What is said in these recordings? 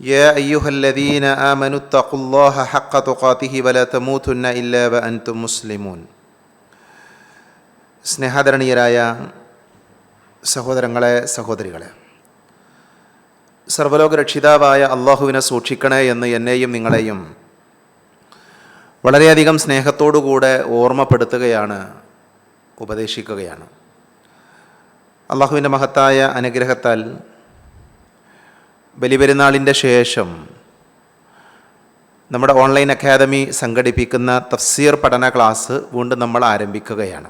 يا أيها الذين آمنوا اتقوا الله حق تقاته ولا تموتن إلا وأنتم مسلمون സ്നേഹാദരണീയരായ സഹോദരങ്ങളെ സഹോദരികളെ സർവലോക രക്ഷിതാവായ അള്ളാഹുവിനെ സൂക്ഷിക്കണേ എന്ന് എന്നെയും നിങ്ങളെയും വളരെയധികം സ്നേഹത്തോടുകൂടെ ഓർമ്മപ്പെടുത്തുകയാണ് ഉപദേശിക്കുകയാണ് അള്ളാഹുവിൻ്റെ മഹത്തായ അനുഗ്രഹത്താൽ ബലിപെരുന്നാളിന്റെ ശേഷം നമ്മുടെ ഓൺലൈൻ അക്കാദമി സംഘടിപ്പിക്കുന്ന തഫ്സീർ പഠന ക്ലാസ് വീണ്ടും നമ്മൾ ആരംഭിക്കുകയാണ്.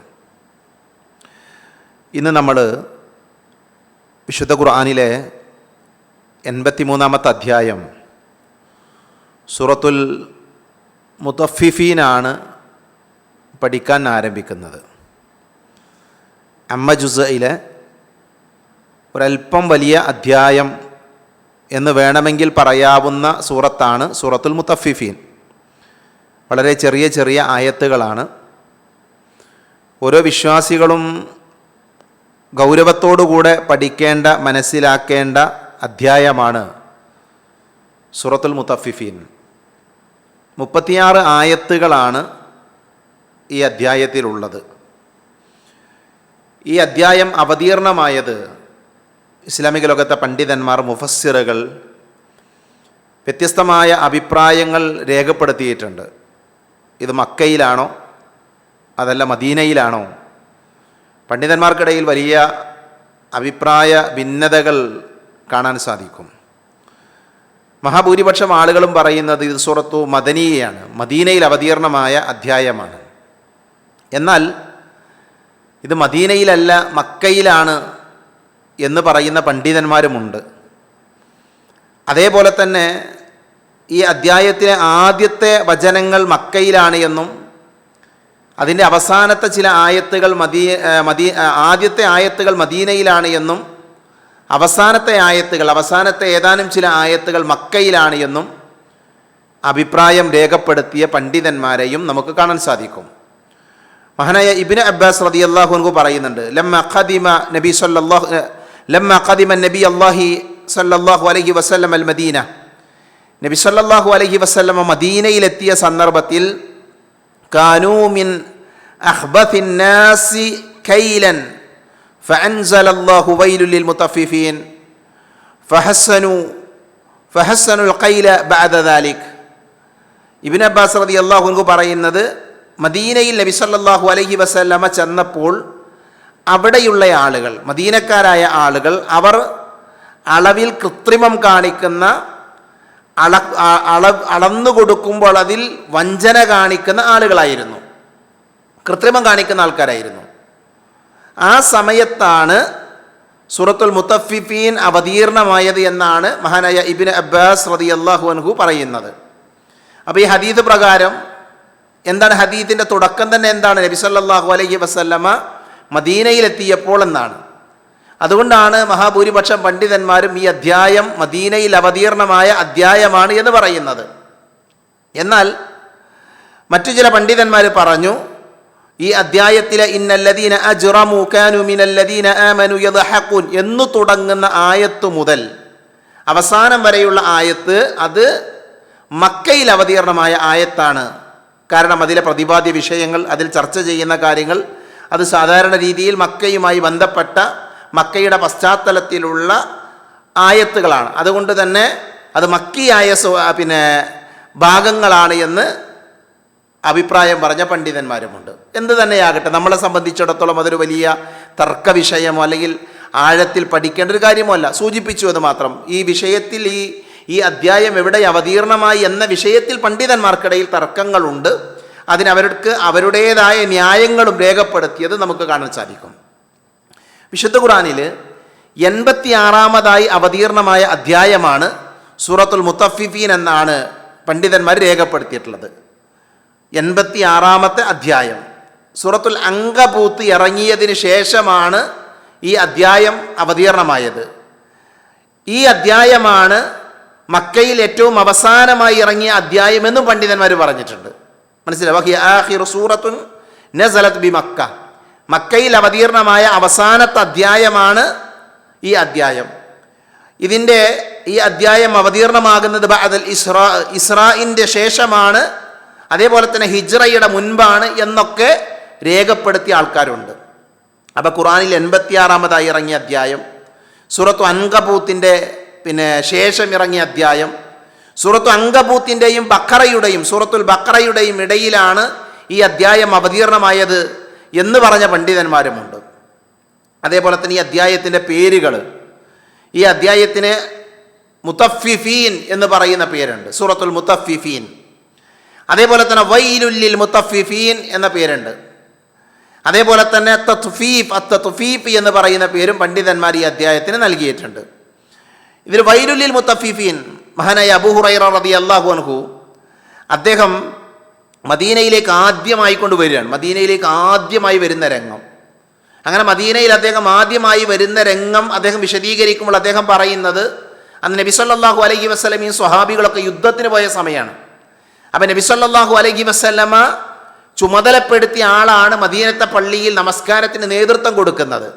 ഇന്ന് നമ്മൾ വിശുദ്ധ ഖുർആാനിലെ എൺപത്തിമൂന്നാമത്തെ അധ്യായം സൂറത്തുൽ മുത്തഫിഫീനാണ് പഠിക്കാൻ ആരംഭിക്കുന്നത്. അമ്മ ജുസയിലെ ഒരൽപ്പം വലിയ അധ്യായം എന്ന് വേണമെങ്കിൽ പറയാവുന്ന സൂറത്താണ് സൂറത്തുൽ മുത്തഫിഫീൻ. വളരെ ചെറിയ ചെറിയ ആയത്തുകളാണ്. ഓരോ വിശ്വാസികളും ഗൗരവത്തോടുകൂടെ പഠിക്കേണ്ട മനസ്സിലാക്കേണ്ട അധ്യായമാണ് സൂറത്തുൽ മുത്തഫിഫീൻ. മുപ്പത്തിയാറ് ആയത്തുകളാണ് ഈ അധ്യായത്തിലുള്ളത്. ഈ അധ്യായം അവതീർണമായത് ഇസ്ലാമിക ലോകത്തെ പണ്ഡിതന്മാർ മുഫസ്സിറുകൾ വ്യത്യസ്തമായ അഭിപ്രായങ്ങൾ രേഖപ്പെടുത്തിയിട്ടുണ്ട്. ഇത് മക്കയിലാണോ? അതല്ല മദീനയിലാണോ? പണ്ഡിതന്മാർക്കിടയിൽ വലിയ അഭിപ്രായ ഭിന്നതകൾ കാണാൻ സാധിക്കും. മഹാഭൂരിപക്ഷം ആളുകളും പറയുന്നത് ഇത് സുറത്തു മദനീയാണ് മദീനയിൽ അവതീർണമായ അധ്യായമാണ്. എന്നാൽ ഇത് മദീനയിലല്ല മക്കയിലാണ് എന്ന് പറയുന്ന പണ്ഡിതന്മാരുമുണ്ട്. അതേപോലെ തന്നെ ഈ അദ്ധ്യായത്തിലെ ആദ്യത്തെ വചനങ്ങൾ മക്കയിലാണ് എന്നും അതിന്റെ അവസാനത്തെ ചില ആയത്തുകൾ മദീ മദീ ആദ്യത്തെ ആയത്തുകൾ മദീനയിലാണ് എന്നും അവസാനത്തെ ആയത്തുകൾ അവസാനത്തെ ഏതാനും ചില ആയത്തുകൾ മക്കയിലാണ് എന്നും അഭിപ്രായം രേഖപ്പെടുത്തിയ പണ്ഡിതന്മാരെയും നമുക്ക് കാണാൻ സാധിക്കും. മഹാനായ ഇബിന് അബ്ബാസ് റതി അള്ളാഹുൻകു പറയുന്നുണ്ട് ലം അഖദിമ നബി സല്ലല്ലാഹു ലമ്മ ഖദിമ നബി അള്ളാഹി സല്ലല്ലാഹു അലൈഹി വസല്ലം അൽ മദീന നബി സല്ലല്ലാഹു അലൈഹി വസല്ലമ മദീനയിലെത്തിയ സന്ദർഭത്തിൽ കാനൂമിൻ അഹ്ബത്തിൻ നാസി കൈലൻ فأنزل الله ويل للمطففين فحسنوا فحسنوا القيل بعد ذلك ഇബിൻ അബ്ബാസ് റതി അള്ളാഹുൻകു പറയുന്നത് മദീനയിൽ നബി സല്ലല്ലാഹു അലൈഹി വസല്ലമ ചെന്നപ്പോൾ അവിടെയുള്ള ആളുകൾ മദീനക്കാരായ ആളുകൾ അവർ അളവിൽ കൃത്രിമം കാണിക്കുന്ന അള അള അളന്നു കൊടുക്കുമ്പോൾ അതിൽ വഞ്ചന കാണിക്കുന്ന ആളുകളായിരുന്നു. കൃത്രിമം കാണിക്കുന്ന ആൾക്കാരായിരുന്നു. ആ സമയത്താണ് സൂറത്തുൽ മുത്തഫിഫീൻ അവതീർണമായത് എന്നാണ് മഹാനായ ഇബിൻ അബ്ബാസ് റതി അള്ളാഹു അൻഹു പറയുന്നത്. അപ്പോൾ ഈ ഹദീദ് പ്രകാരം എന്താണ് ഹദീദിന്റെ തുടക്കം തന്നെ എന്താണ്? നബി സല്ലല്ലാഹു അലൈഹി വസല്ലമ മദീനയിലെത്തിയപ്പോൾ എന്നാണ് അതുകൊണ്ടാണ് മഹാഭൂരിപക്ഷം പണ്ഡിതന്മാരും ഈ അധ്യായം മദീനയിൽ അവതീർണമായ അധ്യായമാണ് എന്ന് പറയുന്നത്. എന്നാൽ മറ്റു ചില പണ്ഡിതന്മാർ പറഞ്ഞു ഈ അധ്യായത്തിലെ ഇന്നല്ലദീന അജ്റമു കാനു മിനല്ലദീന ആമനു യദ്ഹഖുൻ എന്ന് തുടങ്ങുന്ന ആയത്ത് മുതൽ അവസാനം വരെയുള്ള ആയത്ത് അത് മക്കയിൽ അവതീർണമായ ആയത്താണ്. കാരണം അതിലെ പ്രതിപാദ്യ വിഷയങ്ങൾ അതിൽ ചർച്ച ചെയ്യുന്ന കാര്യങ്ങൾ അത് സാധാരണ രീതിയിൽ മക്കയുമായി ബന്ധപ്പെട്ട മക്കയുടെ പശ്ചാത്തലത്തിലുള്ള ആയത്തുകളാണ്. അതുകൊണ്ട് തന്നെ അത് മക്കിയായ പിന്നെ ഭാഗങ്ങളാണ് എന്ന് അഭിപ്രായം പറഞ്ഞ പണ്ഡിതന്മാരുമുണ്ട്. എന്ത് തന്നെയാകട്ടെ നമ്മളെ സംബന്ധിച്ചിടത്തോളം അതൊരു വലിയ തർക്ക വിഷയമോ അല്ലെങ്കിൽ ആഴത്തിൽ പഠിക്കേണ്ട ഒരു കാര്യമോ അല്ല. സൂചിപ്പിച്ചു എന്ന് മാത്രം. ഈ വിഷയത്തിൽ ഈ ഈ അധ്യായം എവിടെ അവതീർണമായി എന്ന വിഷയത്തിൽ പണ്ഡിതന്മാർക്കിടയിൽ തർക്കങ്ങളുണ്ട്. അതിനവർക്ക് അവരുടേതായ ന്യായങ്ങളും രേഖപ്പെടുത്തിയത് നമുക്ക് കാണാൻ സാധിക്കും. വിശുദ്ധ ഖുറാനിൽ എൺപത്തി ആറാമതായി അവതീർണമായ അധ്യായമാണ് സൂറത്തുൽ മുത്തഫിഫീൻ എന്നാണ് പണ്ഡിതന്മാർ രേഖപ്പെടുത്തിയിട്ടുള്ളത്. എൺപത്തി ആറാമത്തെ അധ്യായം. സൂറത്തുൽ അങ്കബൂത്ത് ഇറങ്ങിയതിന് ശേഷമാണ് ഈ അധ്യായം അവതീർണമായത്. ഈ അധ്യായമാണ് മക്കയിൽ ഏറ്റവും അവസാനമായി ഇറങ്ങിയ അധ്യായമെന്നും പണ്ഡിതന്മാർ പറഞ്ഞിട്ടുണ്ട്. മനസ്സിലായി? റസൂറത്തുൻ നസലത് ബി മക്ക മക്കയിൽ അവതീർണമായ അവസാനത്തെ അധ്യായമാണ് ഈ അധ്യായം. ഇതിന്റെ ഈ അധ്യായം അവതീർണമാകുന്നത് ബഅദൽ ഇസ്രാ ഇസ്രായിന്റെ ശേഷമാണ്. അതേപോലെ തന്നെ ഹിജ്റയുടെ മുൻപാണ് എന്നൊക്കെ രേഖപ്പെടുത്തിയ ആൾക്കാരുണ്ട്. അപ്പോൾ ഖുറാനിൽ എൺപത്തിയാറാമതായി ഇറങ്ങിയ അധ്യായം സൂറത്തു അൻകബൂത്തിന്റെ പിന്നെ ശേഷം ഇറങ്ങിയ അധ്യായം സൂറത്തു അങ്കബൂത്തിന്റെയും ബക്കറയുടെയും സൂറത്തുൽ ബക്കറയുടെയും ഇടയിലാണ് ഈ അദ്ധ്യായം അവതീർണമായത് എന്ന് പറഞ്ഞ പണ്ഡിതന്മാരുമുണ്ട്. അതേപോലെ തന്നെ ഈ അധ്യായത്തിന്റെ പേരുകൾ. ഈ അധ്യായത്തിന് മുത്തഫിഫീൻ എന്ന് പറയുന്ന പേരുണ്ട്. സൂറത്തുൽ മുത്തഫിഫീൻ. അതേപോലെ തന്നെ വൈലുല്ലിൽ മുത്തഫിഫീൻ എന്ന പേരുണ്ട്. അതേപോലെ തന്നെ തത്ഫീഫ് അത്തഫീഫ് എന്ന് പറയുന്ന പേരും പണ്ഡിതന്മാർ ഈ അദ്ധ്യായത്തിന് നൽകിയിട്ടുണ്ട്. ഇതിൽ വൈലുല്ലിൽ മുത്തഫിഫീൻ മഹാനായ അബൂഹുറൈറ റബി അള്ളാഹു അൻഹു അദ്ദേഹം മദീനയിലേക്ക് ആദ്യമായി കൊണ്ടുവരികയാണ്. മദീനയിലേക്ക് ആദ്യമായി വരുന്ന രംഗം. അങ്ങനെ മദീനയിൽ അദ്ദേഹം ആദ്യമായി വരുന്ന രംഗം അദ്ദേഹം വിശദീകരിക്കുമ്പോൾ അദ്ദേഹം പറയുന്നത് അന്ന് നബി സല്ലല്ലാഹു അലൈഹി വസ്ലമയും സ്വഹാബികളൊക്കെ യുദ്ധത്തിന് പോയ സമയമാണ്. അപ്പം നബി സല്ലല്ലാഹു അലൈഹി വസ്ലമ ചുമതലപ്പെടുത്തിയ ആളാണ് മദീനത്തെ പള്ളിയിൽ നമസ്കാരത്തിന് നേതൃത്വം കൊടുക്കുന്നത്.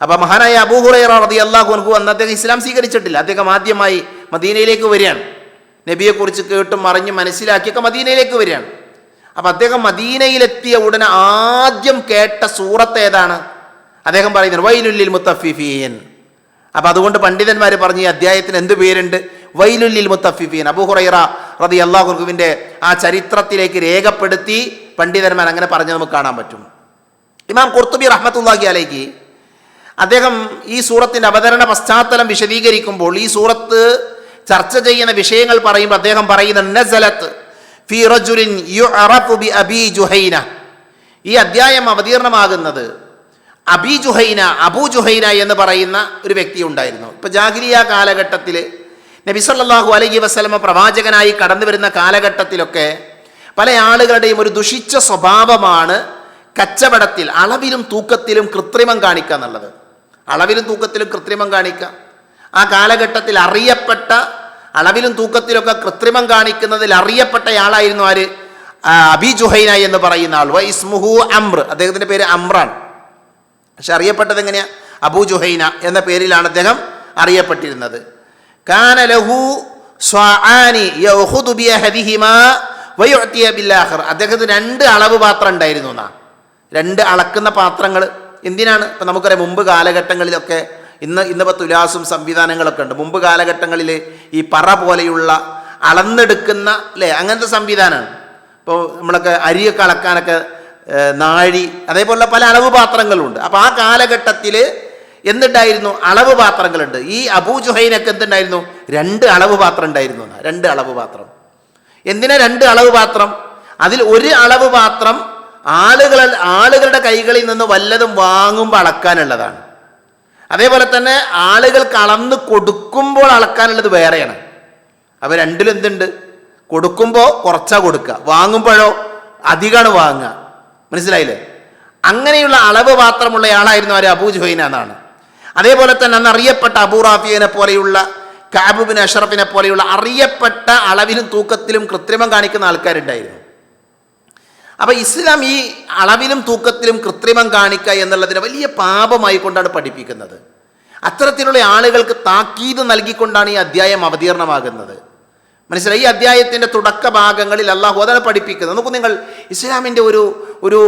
അപ്പോൾ മഹാനായ അബൂഹുറൈറ റതി അള്ളാഹു അൻഹു അന്ന് അദ്ദേഹം ഇസ്ലാം സ്വീകരിച്ചിട്ടില്ല. അദ്ദേഹം ആദ്യമായി മദീനയിലേക്ക് വരികയാണ്. നബിയെക്കുറിച്ച് കേട്ടും അറിഞ്ഞും മനസ്സിലാക്കിയൊക്കെ മദീനയിലേക്ക് വരികയാണ്. അപ്പം അദ്ദേഹം മദീനയിലെത്തിയ ഉടനെ ആദ്യം കേട്ട സൂറത്ത് ഏതാണ്? അദ്ദേഹം പറയുന്നത് വൈലുല്ലിൽ മുത്തഫിഫീൻ. അപ്പം അതുകൊണ്ട് പണ്ഡിതന്മാർ പറഞ്ഞ് ഈ അധ്യായത്തിന് എന്ത് പേരുണ്ട്? വൈലുല്ലിൽ മുത്തഫിഫീൻ. അബൂഹുറൈറ റതി അള്ളാഹുർഖുവിന്റെ ആ ചരിത്രത്തിലേക്ക് രേഖപ്പെടുത്തി പണ്ഡിതന്മാർ അങ്ങനെ പറഞ്ഞ് നമുക്ക് കാണാൻ പറ്റും. ഇമാം കുർത്തുബി റഹ്മത്തുല്ലാഹി അലൈക്ക് അദ്ദേഹം ഈ സൂറത്തിന്റെ അവതരണ പശ്ചാത്തലം വിശദീകരിക്കുമ്പോൾ ഈ സൂറത്ത് ചർച്ച ചെയ്യുന്ന വിഷയങ്ങൾ പറയുമ്പോൾ അദ്ദേഹം പറയുന്ന നസലത്ത് ഫി റജുലിൻ യുഅറഫു ബി അബി ജുഹൈന. ഈ അധ്യായം അവതീർണമാകുന്നത് അബി ജുഹൈന അബൂ ജുഹൈന എന്ന് പറയുന്ന ഒരു വ്യക്തി ഉണ്ടായിരുന്നു. ഇപ്പോൾ ജാഗിരിയ കാലഘട്ടത്തിൽ നബി സല്ലല്ലാഹു അലൈഹി വസ്ലമ പ്രവാചകനായി കടന്നു വരുന്ന കാലഘട്ടത്തിലൊക്കെ പല ആളുകളുടെയും ഒരു ദുഷിച്ച സ്വഭാവമാണ് കച്ചവടത്തിൽ അളവിലും തൂക്കത്തിലും കൃത്രിമം കാണിക്കുക എന്നുള്ളത്. അളവിലും തൂക്കത്തിലും കൃത്രിമം കാണിക്കുക. ആ കാലഘട്ടത്തിൽ അറിയപ്പെട്ട അളവിലും തൂക്കത്തിലൊക്കെ കൃത്രിമം കാണിക്കുന്നതിൽ അറിയപ്പെട്ടയാളായിരുന്നു ആര്? അബി ജുഹൈന എന്ന് പറയുന്ന ആൾ. വ ഇസ്മുഹു അമ്ര. അദ്ദേഹത്തിന്റെ പേര് അമ്രാൻ പക്ഷെ അറിയപ്പെട്ടത് എങ്ങനെയാ? അബു ജുഹൈന എന്ന പേരിലാണ് അദ്ദേഹം അറിയപ്പെട്ടിരുന്നത്. കാന ലഹു സ്വാആനി യഖുദു ബിയഹദിഹിമാ വയുഅതിയ ബില്ലാഖിർ അദ്ദേഹത്തിന് രണ്ട് അളവ് പാത്രം ഉണ്ടായിരുന്നു എന്നാ. രണ്ട് അളക്കുന്ന പാത്രങ്ങൾ എന്തിനാണ്? ഇപ്പം നമുക്കറിയാം മുമ്പ് കാലഘട്ടങ്ങളിലൊക്കെ ഇന്ന് ഇന്നിപ്പോൾ തുലാസും സംവിധാനങ്ങളൊക്കെ ഉണ്ട്. മുമ്പ് കാലഘട്ടങ്ങളിൽ ഈ പറ പോലെയുള്ള അളന്നെടുക്കുന്ന അല്ലേ അങ്ങനത്തെ സംവിധാനമാണ്. ഇപ്പോൾ നമ്മളൊക്കെ അരിയൊക്കെ അളക്കാനൊക്കെ നാഴി അതേപോലെ പല അളവ് പാത്രങ്ങളുണ്ട് അപ്പോൾ ആ കാലഘട്ടത്തിൽ എന്തുണ്ടായിരുന്നു? അളവ് പാത്രങ്ങളുണ്ട് ഈ അബൂ ജുഹൈനൊക്കെ എന്തുണ്ടായിരുന്നു? രണ്ട് അളവ് പാത്രം ഉണ്ടായിരുന്നു. രണ്ട് അളവ് പാത്രം എന്തിനാ രണ്ട് അളവ് പാത്രം അതിൽ ഒരു അളവ് പാത്രം ആളുകൾ ആളുകളുടെ കൈകളിൽ നിന്ന് വല്ലതും വാങ്ങുമ്പോൾ അളക്കാനുള്ളതാണ്. അതേപോലെ തന്നെ ആളുകൾക്ക് അളന്ന് കൊടുക്കുമ്പോൾ അളക്കാനുള്ളത് വേറെയാണ്. അപ്പോൾ രണ്ടിലും എന്തുണ്ട്? കൊടുക്കുമ്പോൾ കുറച്ചാ കൊടുക്കുക. വാങ്ങുമ്പോഴോ അധികമാണ് വാങ്ങുക. മനസ്സിലായില്ലേ? അങ്ങനെയുള്ള അളവ് മാത്രമുള്ള ആളായിരുന്നു ആര്? അബൂ ജുഹൈന എന്നാണ്. അതേപോലെ തന്നെ അന്ന് അറിയപ്പെട്ട അബൂറാഫിയനെ പോലെയുള്ള കാബുബിൻ അഷറഫിനെ പോലെയുള്ള അറിയപ്പെട്ട അളവിലും തൂക്കത്തിലും കൃത്രിമം കാണിക്കുന്ന ആൾക്കാരുണ്ടായിരുന്നു. അപ്പോൾ ഇസ്ലാം ഈ അളവിലും തൂക്കത്തിലും കൃത്രിമം കാണിക്കുക എന്നുള്ളതിനെ വലിയ പാപമായി കൊണ്ടാണ് പഠിപ്പിക്കുന്നത്. അത്തരത്തിലുള്ള ആളുകൾക്ക് താക്കീത് നൽകിക്കൊണ്ടാണ് ഈ അധ്യായം അവതീർണമാകുന്നത്. മനസ്സിലായി? ഈ അധ്യായത്തിന്റെ തുടക്ക ഭാഗങ്ങളിൽ അള്ളാഹു അതാണ് പഠിപ്പിക്കുന്നത്. നോക്കൂ നിങ്ങൾ ഇസ്ലാമിന്റെ ഒരു ഒരു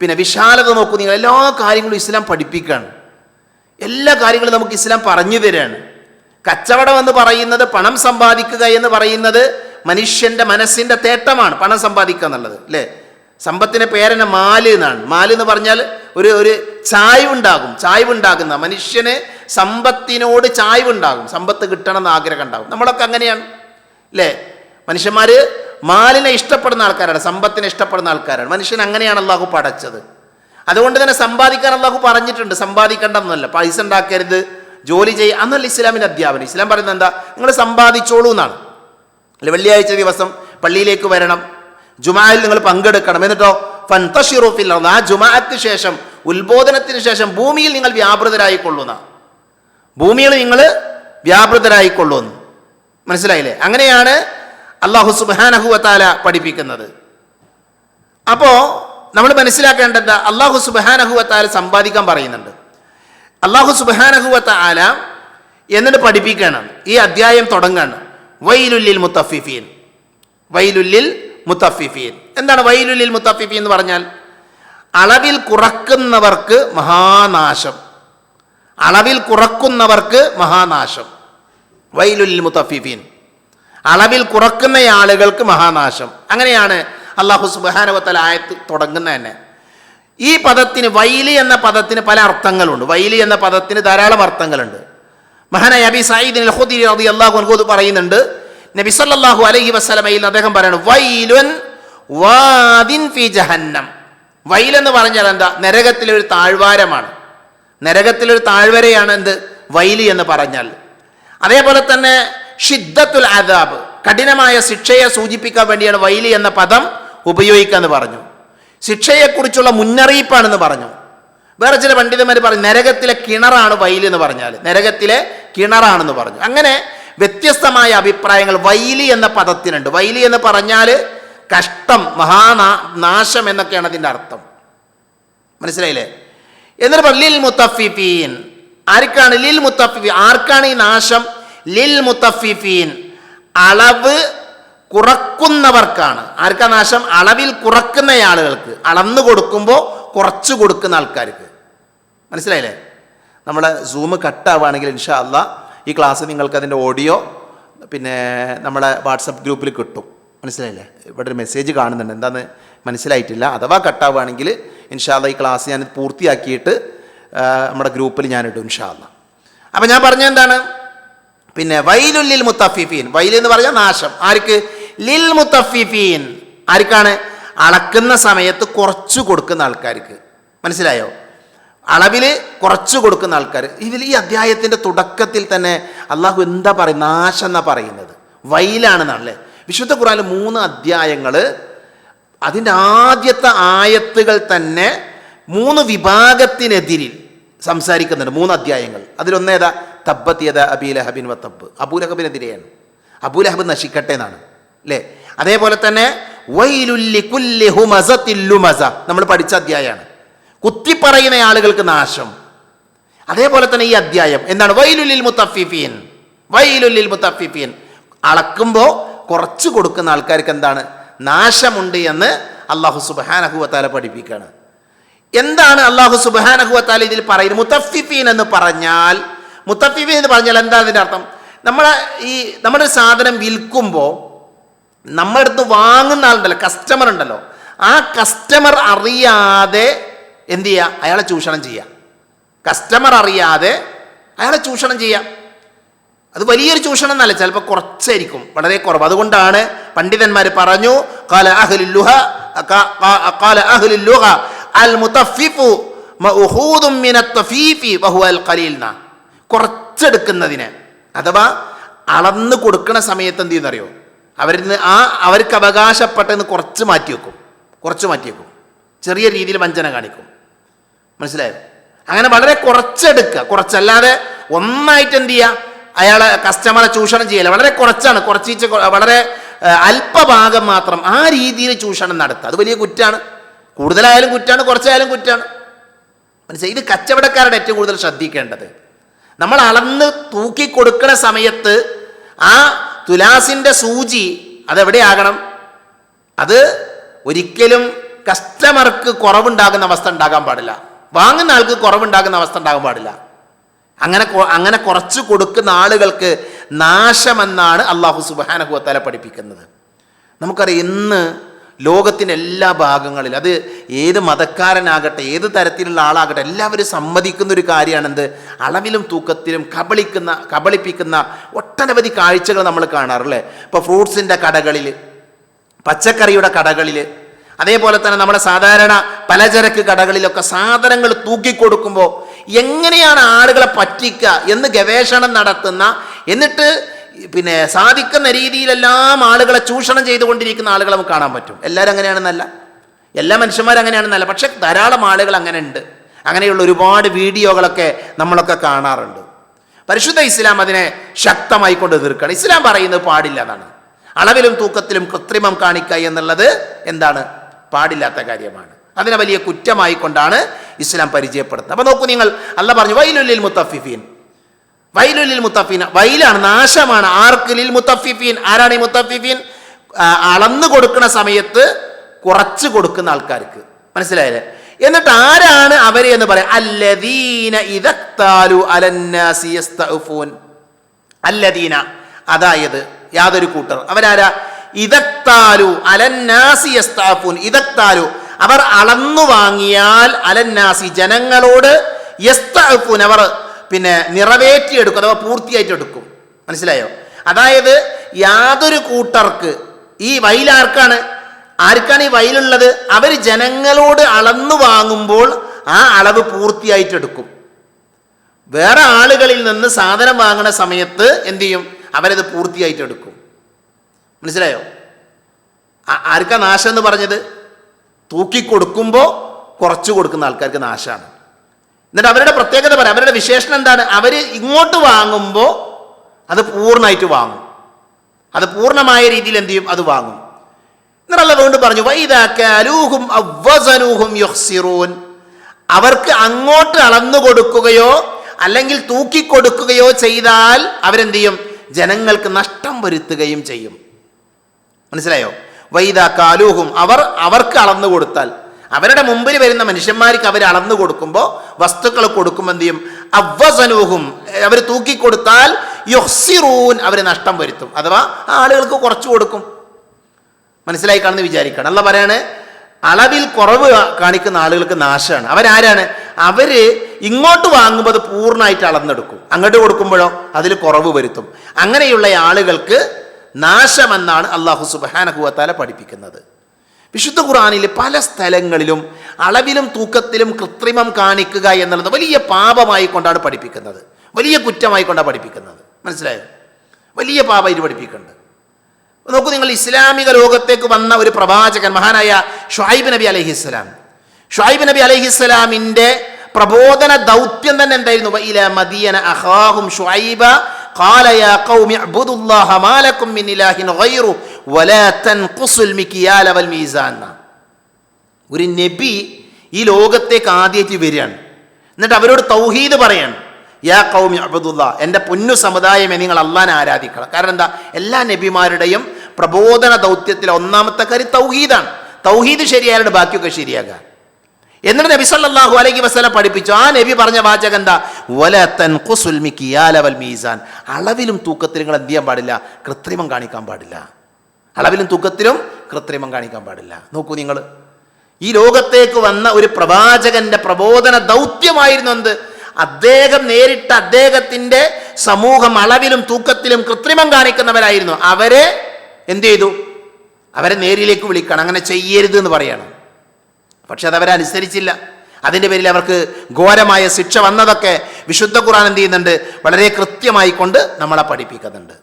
പിന്നെ വിശാലത നോക്കൂ. നിങ്ങൾ എല്ലാ കാര്യങ്ങളും ഇസ്ലാം പഠിപ്പിക്കുകയാണ്. എല്ലാ കാര്യങ്ങളും നമുക്ക് ഇസ്ലാം പറഞ്ഞു തരാണ്. കച്ചവടം എന്ന് പറയുന്നത് പണം സമ്പാദിക്കുക എന്ന് പറയുന്നത് മനുഷ്യന്റെ മനസ്സിന്റെ തേട്ടമാണ് പണം സമ്പാദിക്കുക എന്നുള്ളത് അല്ലേ? സമ്പത്തിന്റെ പേരനെ മാൽ എന്നാണ്. മാൽ എന്ന് പറഞ്ഞാൽ ഒരു ഒരു ചായ്വുണ്ടാകും. ചായ്വുണ്ടാകുന്ന മനുഷ്യന് സമ്പത്തിനോട് ചായ്വുണ്ടാകും. സമ്പത്ത് കിട്ടണം എന്ന് ആഗ്രഹം ഉണ്ടാകും. നമ്മളൊക്കെ അങ്ങനെയാണ്. അല്ലേ മനുഷ്യന്മാർ മാലിനെ ഇഷ്ടപ്പെടുന്ന ആൾക്കാരാണ്. സമ്പത്തിനെ ഇഷ്ടപ്പെടുന്ന ആൾക്കാരാണ്. മനുഷ്യൻ അങ്ങനെയാണ് അള്ളാഹു പടച്ചത്. അതുകൊണ്ട് തന്നെ സമ്പാദിക്കാൻ അള്ളാഹു പറഞ്ഞിട്ടുണ്ട്. സമ്പാദിക്കേണ്ടെന്നല്ല പൈസ ഉണ്ടാക്കരുത്. ജോലി ചെയ്യുക അന്നല്ല ഇസ്ലാമിന്റെ അധ്യാപനം. ഇസ്ലാം പറയുന്നത് എന്താ? നിങ്ങൾ സമ്പാദിച്ചോളൂ എന്നാണ്. അല്ലെ? വെള്ളിയാഴ്ച ദിവസം പള്ളിയിലേക്ക് വരണം. ജുമായിൽ നിങ്ങൾ പങ്കെടുക്കണം. എന്നിട്ടോ? ഫൻതഷിറുഫിൽ ആ ജുമാഅത്തിന് ശേഷം ഉത്ബോധനത്തിന് ശേഷം ഭൂമിയിൽ നിങ്ങൾ വ്യാപൃതരായിക്കൊള്ളുന്ന. ഭൂമിയിൽ നിങ്ങൾ വ്യാപൃതരായിക്കൊള്ളുന്നു. മനസ്സിലായില്ലേ? അങ്ങനെയാണ് അള്ളാഹു സുബാനഹുവത്താല പഠിപ്പിക്കുന്നത്. അപ്പോൾ നമ്മൾ മനസ്സിലാക്കേണ്ടത് അള്ളാഹു സുബാനഹുവത്താല സമ്പാദിക്കാൻ പറയുന്നുണ്ട്. അള്ളാഹു സുബാനഹുവത്താല എന്നിട്ട് പഠിപ്പിക്കണം. ഈ അധ്യായം തുടങ്ങണം. വൈലുല്ലിൽ മുത്തഫിഫീൻ. വൈലുല്ലിൽ മുത്തഫിഫീൻ. എന്താണ് വൈലുലിൽ മുത്തഫിഫീൻ എന്ന് പറഞ്ഞാൽ? അളവിൽ കുറക്കുന്നവർക്ക് മഹാനാശം. അളവിൽ കുറക്കുന്നവർക്ക് മഹാനാശം. വൈലുലിൽ മുത്തഫിഫീൻ. അളവിൽ കുറക്കുന്ന ആളുകൾക്ക് മഹാനാശം. അങ്ങനെയാണ് അള്ളാഹു സുബാനവത്തല ആയത്ത് തുടങ്ങുന്ന തന്നെ. ഈ പദത്തിന് വൈലി എന്ന പദത്തിന് പല അർത്ഥങ്ങളുണ്ട്. വൈലി എന്ന പദത്തിന് ധാരാളം അർത്ഥങ്ങളുണ്ട്. മഹാനായ അബി സയ്യിദിൻ ഖുദരി റളിയല്ലാഹു അൻഹു പറയുന്നുണ്ട്. നബി സല്ലല്ലാഹു അലൈഹി വസല്ലമയിൽ അദ്ദേഹം പറയുന്നു വൈലുൻ വാദിൻ ഫി ജഹന്നം. വൈൽ എന്ന് പറഞ്ഞാൽ എന്താ? നരകത്തിലെ ഒരു താഴ്വാരമാണ്. നരകത്തിലൊരു താഴ്വരയാണ് എന്ത്? വൈലി എന്ന് പറഞ്ഞാൽ. അതേപോലെ തന്നെ ഷിദ്ദത്തുൽ അദാബ് കഠിനമായ ശിക്ഷയെ സൂചിപ്പിക്കാൻ വേണ്ടിയാണ് വൈലി എന്ന പദം ഉപയോഗിക്കാന്ന് പറഞ്ഞു. ശിക്ഷയെക്കുറിച്ചുള്ള മുന്നറിയിപ്പാണെന്ന് പറഞ്ഞു. വേറെ ചില പണ്ഡിതന്മാർ പറഞ്ഞു നരകത്തിലെ കിണറാണ് വൈലി എന്ന് പറഞ്ഞാൽ നരകത്തിലെ കിണറാണെന്ന് പറഞ്ഞു. അങ്ങനെ വ്യത്യസ്തമായ അഭിപ്രായങ്ങൾ. വൈലി എന്ന പദത്തിനുണ്ട്. വൈലി എന്ന് പറഞ്ഞാൽ കഷ്ടം മഹാനാ നാശം എന്നൊക്കെയാണ് അതിന്റെ അർത്ഥം. മനസ്സിലായില്ലേ? എന്നിട്ട് പറഞ്ഞു ലിൽ മുത്തഫിഫീൻ. ആർക്കാണ് ലിൽ മുത്തഫിഫീൻ? ആർക്കാണ് ഈ നാശം? ലിൽ മുത്തഫിഫീൻ. അളവ് കുറക്കുന്നവർക്കാണ്. ആർക്കാ നാശം? അളവിൽ കുറക്കുന്ന ആളുകൾക്ക്. അളന്നു കൊടുക്കുമ്പോൾ കുറച്ച് കൊടുക്കുന്ന ആൾക്കാർക്ക്. മനസ്സിലായില്ലേ? നമ്മൾ സൂം കട്ടാവുകയാണെങ്കിൽ ഇൻഷാ അല്ല ഈ ക്ലാസ് നിങ്ങൾക്ക് അതിന്റെ ഓഡിയോ പിന്നെ നമ്മുടെ വാട്സപ്പ് ഗ്രൂപ്പിൽ കിട്ടും. മനസ്സിലായില്ലേ? ഇവിടെ ഒരു മെസ്സേജ് കാണുന്നുണ്ട്. എന്താന്ന് മനസ്സിലായിട്ടില്ല. അഥവാ കട്ടാവുകയാണെങ്കിൽ ഇൻഷാല്ല ഈ ക്ലാസ് ഞാൻ പൂർത്തിയാക്കിയിട്ട് നമ്മുടെ ഗ്രൂപ്പിൽ ഞാൻ ഇൻഷാ ഇൻഷാല്ല അപ്പം ഞാൻ പറഞ്ഞ എന്താണ്? പിന്നെ വൈലുല്ലിൽ മുത്തഫീഫീൻ. വൈൽ എന്ന് പറഞ്ഞാൽ നാശം. ആർക്ക്? ലിൽ മുത്തഫീഫീൻ. ആർക്കാണ്? അളക്കുന്ന സമയത്ത് കുറച്ച് കൊടുക്കുന്ന ആൾക്കാർക്ക്. മനസ്സിലായോ? അളവിൽ കുറച്ച് കൊടുക്കുന്ന ആൾക്കാർ ഇതിൽ ഈ അധ്യായത്തിന്റെ തുടക്കത്തിൽ തന്നെ അള്ളാഹു എന്താ പറയുന്നത്? നാശം എന്നാ പറയുന്നത് വയലാണെന്നാണല്ലേ വിശുദ്ധ ഖുറാനിൽ മൂന്ന് അധ്യായങ്ങൾ അതിന്റെ ആദ്യത്തെ ആയത്തുകൾ തന്നെ മൂന്ന് വിഭാഗത്തിനെതിരിൽ സംസാരിക്കുന്നുണ്ട്. മൂന്ന് അധ്യായങ്ങൾ. അതിലൊന്നേതാ തബ്ബത്തിയത അബീലഹബിൻ വ തബ്ബ്. അബൂലഹബിനെതിരെയാണ് അബൂലഹബ് നശിക്കട്ടെ എന്നാണ്. അല്ലേ? അതേപോലെ തന്നെ വൈലുല്ലി കുല്ലി ഹുമസ തില്ലുമസ നമ്മൾ പഠിച്ച അധ്യായമാണ് കുത്തിപ്പറയുന്ന ആളുകൾക്ക് നാശം. അതേപോലെ തന്നെ ഈ അധ്യായം. എന്താണ്? വൈലുല്ലിൽ മുത്തഫിഫീൻ. വൈലുല്ലിൽ മുത്തഫിഫീൻ. അളക്കുമ്പോൾ കുറച്ച് കൊടുക്കുന്ന ആൾക്കാർക്ക് എന്താണ്? നാശമുണ്ട് എന്ന് അള്ളാഹു സുബാനഹുവത്താല പഠിപ്പിക്കുകയാണ് എന്താണ് അള്ളാഹു സുബാനഹുവത്താല ഇതിൽ പറയുന്നത്? മുത്തഫിഫീൻ എന്ന് പറഞ്ഞാൽ മുത്തഫിഫീൻ എന്ന് പറഞ്ഞാൽ എന്താ അതിന്റെ അർത്ഥം? നമ്മളെ ഈ നമ്മുടെ സാധനം വിൽക്കുമ്പോൾ നമ്മുടെ വാങ്ങുന്ന ആളുണ്ടല്ലോ കസ്റ്റമർ ഉണ്ടല്ലോ. ആ കസ്റ്റമർ അറിയാതെ എന്ത് ചെയ്യുക അയാളെ ചൂഷണം ചെയ്യുക കസ്റ്റമർ അറിയാതെ അയാളെ ചൂഷണം ചെയ്യാം. അത് വലിയൊരു ചൂഷണം എന്നല്ല ചിലപ്പോൾ കുറച്ചായിരിക്കും. വളരെ കുറവ്. അതുകൊണ്ടാണ് പണ്ഡിതന്മാർ പറഞ്ഞു അൽ മുത്തഫിഫു. കുറച്ചെടുക്കുന്നതിന്. അഥവാ അളന്ന് കൊടുക്കുന്ന സമയത്ത് എന്ത് ചെയ്യുന്നറിയോ? അവരിൽ നിന്ന് ആ അവർക്ക് അവകാശപ്പെട്ടെന്ന് കുറച്ച് മാറ്റി വെക്കും കുറച്ച് മാറ്റി വെക്കും ചെറിയ രീതിയിൽ വഞ്ചന കാണിക്കും. മനസ്സിലായോ? അങ്ങനെ വളരെ കുറച്ചെടുക്കുക. കുറച്ചല്ലാതെ ഒന്നായിട്ട് എന്ത് ചെയ്യുക? അയാളെ കസ്റ്റമറെ ചൂഷണം ചെയ്യല. വളരെ കുറച്ചാണ്. കുറച്ചീച്ച വളരെ അല്പഭാഗം മാത്രം ആ രീതിയിൽ ചൂഷണം നടത്തുക. അത് വലിയ കുറ്റാണ്. കൂടുതലായാലും കുറ്റാണ് കുറച്ചായാലും കുറ്റാണ്. മനസ്സിലായി? ഇത് കച്ചവടക്കാരുടെ ഏറ്റവും കൂടുതൽ ശ്രദ്ധിക്കേണ്ടത്. നമ്മൾ അളന്ന് തൂക്കി കൊടുക്കുന്ന സമയത്ത് ആ തുലാസിന്റെ സൂചി അതെവിടെയാകണം? അത് ഒരിക്കലും കസ്റ്റമർക്ക് കുറവുണ്ടാകുന്ന അവസ്ഥ ഉണ്ടാകാൻ പാടില്ല. വാങ്ങുന്ന ആൾക്ക് കുറവുണ്ടാകുന്ന അവസ്ഥ ഉണ്ടാകാൻ പാടില്ല. അങ്ങനെ അങ്ങനെ കുറച്ച് കൊടുക്കുന്ന ആളുകൾക്ക് നാശമെന്നാണ് അള്ളാഹു സുബാനഹുവത്തല പഠിപ്പിക്കുന്നത്. നമുക്കറിയാം ഇന്ന് ലോകത്തിന്റെ എല്ലാ ഭാഗങ്ങളിലും അത് ഏത് മതക്കാരനാകട്ടെ ഏത് തരത്തിലുള്ള ആളാകട്ടെ എല്ലാവരും സമ്മതിക്കുന്ന ഒരു കാര്യമാണെന്ത്? അളവിലും തൂക്കത്തിലും കബളിക്കുന്ന കബളിപ്പിക്കുന്ന ഒട്ടനവധി കാഴ്ചകൾ നമ്മൾ കാണാറില്ലേ ഇപ്പോൾ ഫ്രൂട്ട്സിന്റെ കടകളിൽ പച്ചക്കറിയുടെ കടകളിൽ അതേപോലെ തന്നെ നമ്മുടെ സാധാരണ പലചരക്ക് കടകളിലൊക്കെ സാധനങ്ങൾ തൂക്കിക്കൊടുക്കുമ്പോൾ എങ്ങനെയാണ് ആളുകളെ പറ്റിക്കുക എന്ന് ഗവേഷണം നടത്തുന്ന എന്നിട്ട് പിന്നെ സാധിക്കുന്ന രീതിയിലെല്ലാം ആളുകളെ ചൂഷണം ചെയ്തുകൊണ്ടിരിക്കുന്ന ആളുകളെ നമുക്ക് കാണാൻ പറ്റും. എല്ലാവരും അങ്ങനെയാണെന്നല്ല. എല്ലാ മനുഷ്യന്മാരും അങ്ങനെയാണെന്നല്ല. പക്ഷെ ധാരാളം ആളുകൾ അങ്ങനെ ഉണ്ട് അങ്ങനെയുള്ള ഒരുപാട് വീഡിയോകളൊക്കെ നമ്മളൊക്കെ കാണാറുണ്ട്. പരിശുദ്ധ ഇസ്ലാം അതിനെ ശക്തമായി കൊണ്ട് തീർക്കണം ഇസ്ലാം പറയുന്നത് പാടില്ല എന്നാണ്. അളവിലും തൂക്കത്തിലും കൃത്രിമം കാണിക്കുക എന്നുള്ളത് എന്താണ്? പാടില്ലാത്ത കാര്യമാണ്. അതിനെ വലിയ കുറ്റമായി കൊണ്ടാണ് ഇസ്ലാം പരിചയപ്പെടുത്തുന്നത്. അപ്പോൾ നോക്കൂ നിങ്ങൾ അല്ല പറഞ്ഞു വൈലുല്ലിൽ മുത്തഫിഫീൻ. വൈലുലിൽ മുത്തഫീൻ വൈലാണ് നാശമാണ്. ആർക്ക് ലിൽ മുത്തഫിഫീൻ? ആരാണ് ഈ മുത്തഫിഫീൻ? അളന്നു കൊടുക്കുന്ന സമയത്ത് കുറച്ച് കൊടുക്കുന്ന ആൾക്കാർക്ക്. മനസ്സിലായില്ലേ? എന്നിട്ട് ആരാണ് അവരെ എന്ന് പറയാം. അല്ലദീന അതായത് യാതൊരു കൂട്ടർ. അവരാരാ? ഇതക്താലു അലന്നാസി യസ്താഫൂൻ ഇതക്താലു അവർ അളന്നു വാങ്ങിയാൽ അലന്നാസി ജനങ്ങളോട് യസ്താഫൂൻ അവർ പിന്നെ നിറവേറ്റിയെടുക്കും അഥവാ പൂർത്തിയായിട്ട് എടുക്കും മനസ്സിലായോ? അതായത് യാതൊരു കൂട്ടർക്ക് ഈ വയലാർക്കാണ് ആർക്കാണ്? ഈ വയലുള്ളത് അവർ ജനങ്ങളോട് അളന്നു വാങ്ങുമ്പോൾ ആ അളവ് പൂർത്തിയായിട്ട് എടുക്കും വേറെ ആളുകളിൽ നിന്ന് സാധനം വാങ്ങുന്ന സമയത്ത് എന്തു ചെയ്യും? അവരത് പൂർത്തിയായിട്ട് എടുക്കും മനസ്സിലായോ? ആർക്കാ നാശം എന്ന് പറഞ്ഞത്? തൂക്കി കൊടുക്കുമ്പോൾ കുറച്ച് കൊടുക്കുന്ന ആൾക്കാർക്ക് നാശമാണ്. എന്നിട്ട് അവരുടെ പ്രത്യേകത പറയാം. അവരുടെ വിശേഷണം എന്താണ്? അവർ ഇങ്ങോട്ട് വാങ്ങുമ്പോൾ അത് പൂർണമായിട്ട് വാങ്ങും. അത് പൂർണമായ രീതിയിൽ എന്ത് ചെയ്യും? അത് വാങ്ങും. എന്നിട്ടല്ല വീണ്ടും പറഞ്ഞു വൈദാക്കാലൂഹും അവർക്ക് അങ്ങോട്ട് അളന്നു കൊടുക്കുകയോ അല്ലെങ്കിൽ തൂക്കിക്കൊടുക്കുകയോ ചെയ്താൽ അവരെന്ത് ചെയ്യും? ജനങ്ങൾക്ക് നഷ്ടം വരുത്തുകയും ചെയ്യും. മനസ്സിലായോ? വൈദ കാലൂഹും അവർ അവർക്ക് അളന്നു കൊടുത്താൽ. അവരുടെ മുമ്പിൽ വരുന്ന മനുഷ്യന്മാർക്ക് അവർ അളന്നു കൊടുക്കുമ്പോൾ വസ്തുക്കൾ കൊടുക്കുമ്പോൾ എന്ത് ചെയ്യും? അവസനൂഹും അവർ തൂക്കിക്കൊടുത്താൽ യൊഹ്സിറൂൻ അവർ നഷ്ടം വരുത്തും. അഥവാ ആളുകൾക്ക് കുറച്ച് കൊടുക്കും. മനസ്സിലായി കാണുന്ന വിചാരിക്കണം. അല്ല പറയാണ് അളവിൽ കുറവ് കാണിക്കുന്ന ആളുകൾക്ക് നാശമാണ്. അവരാരാണ്? അവർ ഇങ്ങോട്ട് വാങ്ങുമ്പോൾ അത് പൂർണമായിട്ട് അളന്നെടുക്കും. അങ്ങോട്ട് കൊടുക്കുമ്പോഴോ അതിൽ കുറവ് വരുത്തും. അങ്ങനെയുള്ള ആളുകൾക്ക് നാശമെന്നാണ് അള്ളാഹു സുബാനഹുവത്താല പഠിപ്പിക്കുന്നത്. വിശുദ്ധ ഖുറാനിൽ പല സ്ഥലങ്ങളിലും അളവിലും തൂക്കത്തിലും കൃത്രിമം കാണിക്കുക എന്നുള്ളത് വലിയ പാപമായി കൊണ്ടാണ് പഠിപ്പിക്കുന്നത്. വലിയ കുറ്റമായി കൊണ്ടാണ് പഠിപ്പിക്കുന്നത്. മനസ്സിലായോ? വലിയ പാപമായിട്ട് പഠിപ്പിക്കുന്നുണ്ട്. നോക്കൂ നിങ്ങൾ ഇസ്ലാമിക ലോകത്തേക്ക് വന്ന ഒരു പ്രവാചകൻ മഹാനായ ഷുഹൈബ് നബി അലഹിസ്സലാം ഷുഹൈബ് നബി അലഹിസ്സലാമിന്റെ പ്രബോധന ദൗത്യം തന്നെ എന്തായിരുന്നു? വഇല മദിയന അഖാഹും ഷുഐബ قال يا قوم اعبدوا الله ما لكم من إله غيره ولا تنقصوا المكيال والميزان ഒരു നബി ഈ ലോകത്തേക്ക് ആദ്യമായിട്ട് വരികയാണ് എന്നിട്ട് അവരോട് തൗഹീദ് പറയാണ് യാ കൗമി അബദുല്ല എൻ്റെ പൊന്നു സമുദായമേ നിങ്ങൾ അള്ളാനെ ആരാധിക്കണം കാരണം എന്താ എല്ലാ നബിമാരുടെയും പ്രബോധന ദൗത്യത്തിലെ ഒന്നാമത്തെ കാര്യം തൗഹീദാണ് തൗഹീദ് ശരിയായാലും ബാക്കിയൊക്കെ ശരിയാകുക എന്നിട്ട് നബി സല്ലാഹു അലൈഹി വസല്ലം പഠിപ്പിച്ചു. ആ നബി പറഞ്ഞ വാചകം എന്താ? വല തൻ മികിയാല വൽ മീസാൻ. അളവിലും തൂക്കത്തിലും നിങ്ങൾ എന്ത് ചെയ്യാൻ പാടില്ല? കൃത്രിമം കാണിക്കാൻ പാടില്ല. അളവിലും തൂക്കത്തിലും കൃത്രിമം കാണിക്കാൻ പാടില്ല. നോക്കൂ നിങ്ങൾ. ഈ ലോകത്തേക്ക് വന്ന ഒരു പ്രവാചകന്റെ പ്രബോധന ദൗത്യമായിരുന്നു എന്ത്? അദ്ദേഹം നേരിട്ട അദ്ദേഹത്തിന്റെ സമൂഹം അളവിലും തൂക്കത്തിലും കൃത്രിമം കാണിക്കുന്നവരായിരുന്നു. അവരെ എന്ത് ചെയ്തു? അവരെ നേരിലേക്ക് വിളിക്കണം. അങ്ങനെ ചെയ്യരുത് എന്ന് പറയണം. പക്ഷെ അത് അവരനുസരിച്ചില്ല. അതിന്റെ പേരിൽ അവർക്ക് ഘോരമായ ശിക്ഷ വന്നതൊക്കെ വിശുദ്ധ ഖുർആൻ എന്ത് ചെയ്യുന്നുണ്ട്? വളരെ കൃത്യമായി കൊണ്ട് നമ്മളെ പഠിപ്പിക്കുന്നുണ്ട്.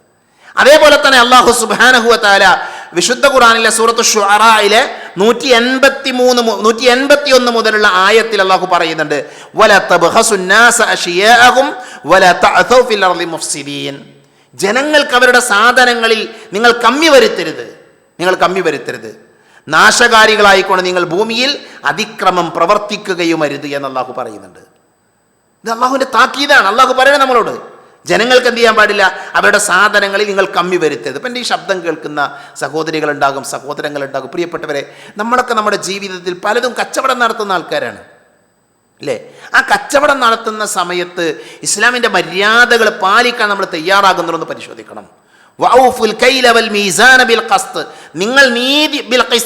അതേപോലെ തന്നെ അള്ളാഹു സുബാനഹുവ താല വിശുദ്ധ ഖുറാനിലെ സൂറത്ത് ഷുറായിലെ നൂറ്റി എൺപത്തി മൂന്ന് നൂറ്റി എൺപത്തി ഒന്ന് മുതലുള്ള ആയത്തിൽ അള്ളാഹു പറയുന്നുണ്ട് ജനങ്ങൾക്ക് അവരുടെ സാധനങ്ങളിൽ നിങ്ങൾ കമ്മി വരുത്തരുത്. നിങ്ങൾ കമ്മി വരുത്തരുത്. നാശകാരികളായിക്കൊണ്ട് നിങ്ങൾ ഭൂമിയിൽ അതിക്രമം പ്രവർത്തിക്കുകയും അരുത് എന്ന് അള്ളാഹു പറയുന്നുണ്ട്. ഇത് അള്ളാഹുവിന്റെ താക്കീതാണ്. അള്ളാഹു പറയണേ നമ്മളോട്. ജനങ്ങൾക്ക് എന്ത് ചെയ്യാൻ പാടില്ല? അവരുടെ സാധനങ്ങളിൽ നിങ്ങൾ കമ്മി വരുത്തരുത്. ഇപ്പം എന്റെ ഈ ശബ്ദം കേൾക്കുന്ന സഹോദരികളുണ്ടാകും സഹോദരങ്ങളുണ്ടാകും. പ്രിയപ്പെട്ടവരെ നമ്മളൊക്കെ നമ്മുടെ ജീവിതത്തിൽ പലതും കച്ചവടം നടത്തുന്ന ആൾക്കാരാണ്. അല്ലേ? ആ കച്ചവടം നടത്തുന്ന സമയത്ത് ഇസ്ലാമിന്റെ മര്യാദകൾ പാലിക്കാൻ നമ്മൾ തയ്യാറാകുന്നുണ്ടെന്ന് പരിശോധിക്കണം. നിങ്ങൾ നീതി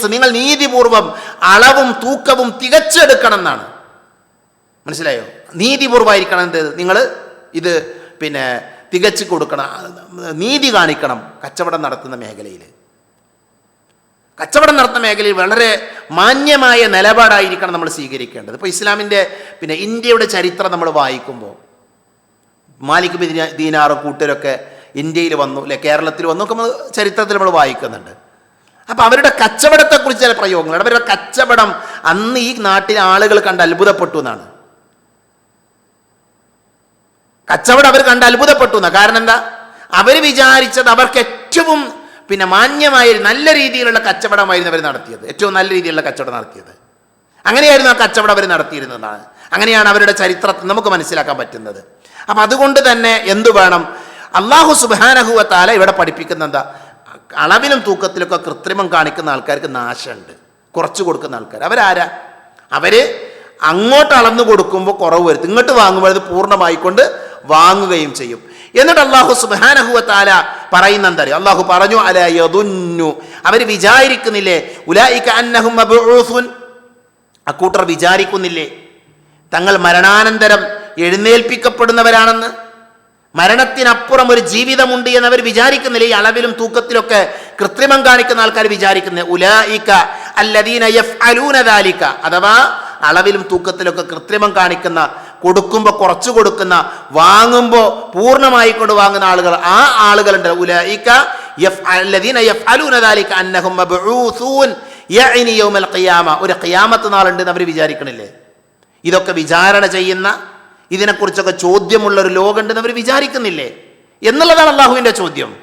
നിങ്ങൾ നീതിപൂർവം അളവും തൂക്കവും തികച്ചെടുക്കണം എന്നാണ് മനസ്സിലായോ? നീതിപൂർവമായിരിക്കണം എന്ത്? നിങ്ങൾ ഇത് പിന്നെ തികച്ചു കൊടുക്കണം. നീതി കാണിക്കണം കച്ചവടം നടത്തുന്ന മേഖലയിൽ. കച്ചവടം നടത്തുന്ന മേഖലയിൽ വളരെ മാന്യമായ നിലപാടായിരിക്കണം നമ്മൾ സ്വീകരിക്കേണ്ടത്. ഇപ്പോൾ ഇസ്ലാമിന്റെ പിന്നെ ഇന്ത്യയുടെ ചരിത്രം നമ്മൾ വായിക്കുമ്പോൾ മാലിക് ദീനാറും കൂട്ടരൊക്കെ ഇന്ത്യയിൽ വന്നു അല്ലെ കേരളത്തിൽ വന്നു നമ്മൾ ചരിത്രത്തിൽ നമ്മൾ വായിക്കുന്നുണ്ട്. അപ്പം അവരുടെ കച്ചവടത്തെക്കുറിച്ച് ചില പ്രയോഗങ്ങൾ അവരുടെ കച്ചവടം അന്ന് ഈ നാട്ടിലെ ആളുകൾ കണ്ട് അത്ഭുതപ്പെട്ടു എന്നാണ്. കച്ചവടം അവർ കണ്ട് അത്ഭുതപ്പെട്ടു എന്നാണ്. കാരണം എന്താ? അവർ വിചാരിച്ചത് അവർക്ക് ഏറ്റവും പിന്നെ മാന്യമായ നല്ല രീതിയിലുള്ള കച്ചവടമായിരുന്നു അവർ നടത്തിയത്. ഏറ്റവും നല്ല രീതിയിലുള്ള കച്ചവടം നടത്തിയത്. അങ്ങനെയായിരുന്നു ആ കച്ചവടം അവർ നടത്തിയിരുന്നതാണ് അങ്ങനെയാണ് അവരുടെ ചരിത്രത്തിൽ നമുക്ക് മനസ്സിലാക്കാൻ പറ്റുന്നത്. അപ്പം അതുകൊണ്ട് തന്നെ എന്തു വേണം? അള്ളാഹു സുബാനഹുവത്താല ഇവിടെ പഠിപ്പിക്കുന്ന എന്താ അളവിലും തൂക്കത്തിലൊക്കെ കൃത്രിമം കാണിക്കുന്ന ആൾക്കാർക്ക് നാശമുണ്ട്. കുറച്ച് കൊടുക്കുന്ന ആൾക്കാർ അവരാരാ? അവർ അങ്ങോട്ട് അളന്നു കൊടുക്കുമ്പോൾ കുറവ് വരുത്തും. ഇങ്ങോട്ട് വാങ്ങുമ്പോൾ അത് പൂർണമായിക്കൊണ്ട് വാങ്ങുകയും ചെയ്യും. എന്നിട്ട് അള്ളാഹു സുബാനഹുവത്താല പറയുന്ന എന്താ അറിയോ? അള്ളാഹു പറഞ്ഞു അല യദുന്നു. അവർ വിചാരിക്കുന്നില്ലേ? ഉലായിക്ക അന്നഹും അക്കൂട്ടർ വിചാരിക്കുന്നില്ലേ? തങ്ങൾ മരണാനന്തരം എഴുന്നേൽപ്പിക്കപ്പെടുന്നവരാണെന്ന്? മരണത്തിനപ്പുറം ഒരു ജീവിതമുണ്ട് എന്ന് അവർ വിചാരിക്കുന്നില്ല. ഈ അളവിലും തൂക്കത്തിലൊക്കെ കൃത്രിമം കാണിക്കുന്ന ആൾക്കാർ വിചാരിക്കുന്നത് ഉലായിക്ക അല്ലദീന യഫ്അലൂന ദാലിക. അഥവാ അളവിലും തൂക്കത്തിലൊക്കെ കൃത്രിമം കാണിക്കുന്ന കൊടുക്കുമ്പോൾ കുറച്ചു കൊടുക്കുന്ന വാങ്ങുമ്പോൾ പൂർണമായി കൊണ്ട് വാങ്ങുന്ന ആളുകൾ ആ ആളുകളുണ്ട്. ഉലായിക്ക എഫ് അല്ലദീന എഫ് അലൂനദാലിക്ക അന്നഹും ഒരു ഖിയാമത്ത് നാളുണ്ട് എന്ന് അവർ വിചാരിക്കണില്ലേ? ഇതൊക്കെ വിചാരണ ചെയ്യുന്ന ഇതിനെക്കുറിച്ചൊക്കെ ചോദ്യമുള്ള ഒരു ലോകമുണ്ടെന്ന് അവർ വിചാരിക്കുന്നില്ലേ? എന്നുള്ളതാണ് അള്ളാഹുവിന്റെ ചോദ്യം.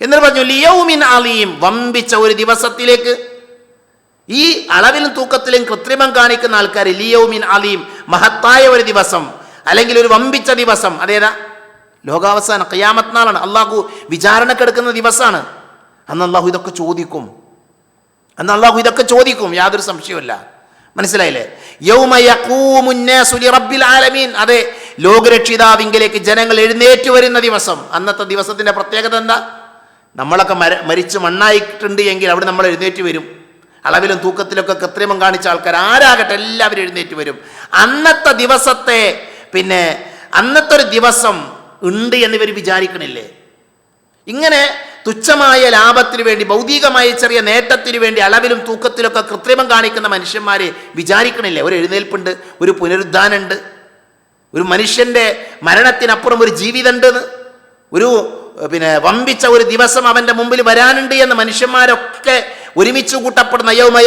എന്നിട്ട് പറഞ്ഞു ലിയൗമിൻ അലിയും വമ്പിച്ച ഒരു ദിവസത്തിലേക്ക് ഈ അളവിലും തൂക്കത്തിലും കൃത്രിമം കാണിക്കുന്ന ആൾക്കാർ ലിയൗമിൻ അലിയും മഹത്തായ ഒരു ദിവസം അല്ലെങ്കിൽ ഒരു വമ്പിച്ച ദിവസം. അതേതാ? ലോകാവസാനം ഖിയാമത്ത് നാളാണ്. അള്ളാഹു വിചാരണക്കെടുക്കുന്ന ദിവസമാണ് അന്ന് അള്ളാഹു ഇതൊക്കെ ചോദിക്കും. അന്ന് അള്ളാഹു ഇതൊക്കെ ചോദിക്കും. യാതൊരു സംശയവുമില്ല. മനസ്സിലായില്ലേ? ആലമീൻ. അതെ ലോകരക്ഷിതാവിങ്കിലേക്ക് ജനങ്ങൾ എഴുന്നേറ്റ് വരുന്ന ദിവസം. അന്നത്തെ ദിവസത്തിന്റെ പ്രത്യേകത എന്താ? നമ്മളൊക്കെ മര മരിച്ച് മണ്ണായിട്ടുണ്ട് എങ്കിൽ അവിടെ നമ്മൾ എഴുന്നേറ്റ് വരും. അളവിലും തൂക്കത്തിലൊക്കെ കൃത്രിമം കാണിച്ച ആൾക്കാർ ആരാകട്ടെ എല്ലാവരും എഴുന്നേറ്റ് വരും. അന്നത്തെ ദിവസത്തെ പിന്നെ അന്നത്തെ ഒരു ദിവസം ഉണ്ട് എന്നിവർ വിചാരിക്കണില്ലേ? ഇങ്ങനെ തുച്ഛമായ ലാഭത്തിനു വേണ്ടി ഭൗതികമായ ചെറിയ നേട്ടത്തിന് വേണ്ടി അളവിലും തൂക്കത്തിലൊക്കെ കൃത്രിമം കാണിക്കുന്ന മനുഷ്യന്മാരെ വിചാരിക്കണില്ലേ? ഒരു എഴുന്നേൽപ്പുണ്ട് ഒരു പുനരുദ്ധാനുണ്ട് ഒരു മനുഷ്യന്റെ മരണത്തിനപ്പുറം ഒരു ജീവിതമുണ്ടെന്ന്? ഒരു പിന്നെ വമ്പിച്ച ഒരു ദിവസം അവന്റെ മുമ്പിൽ വരാനുണ്ട് എന്ന് മനുഷ്യന്മാരൊക്കെ ഒരുമിച്ച് കൂട്ടപ്പെടുന്ന യൗമ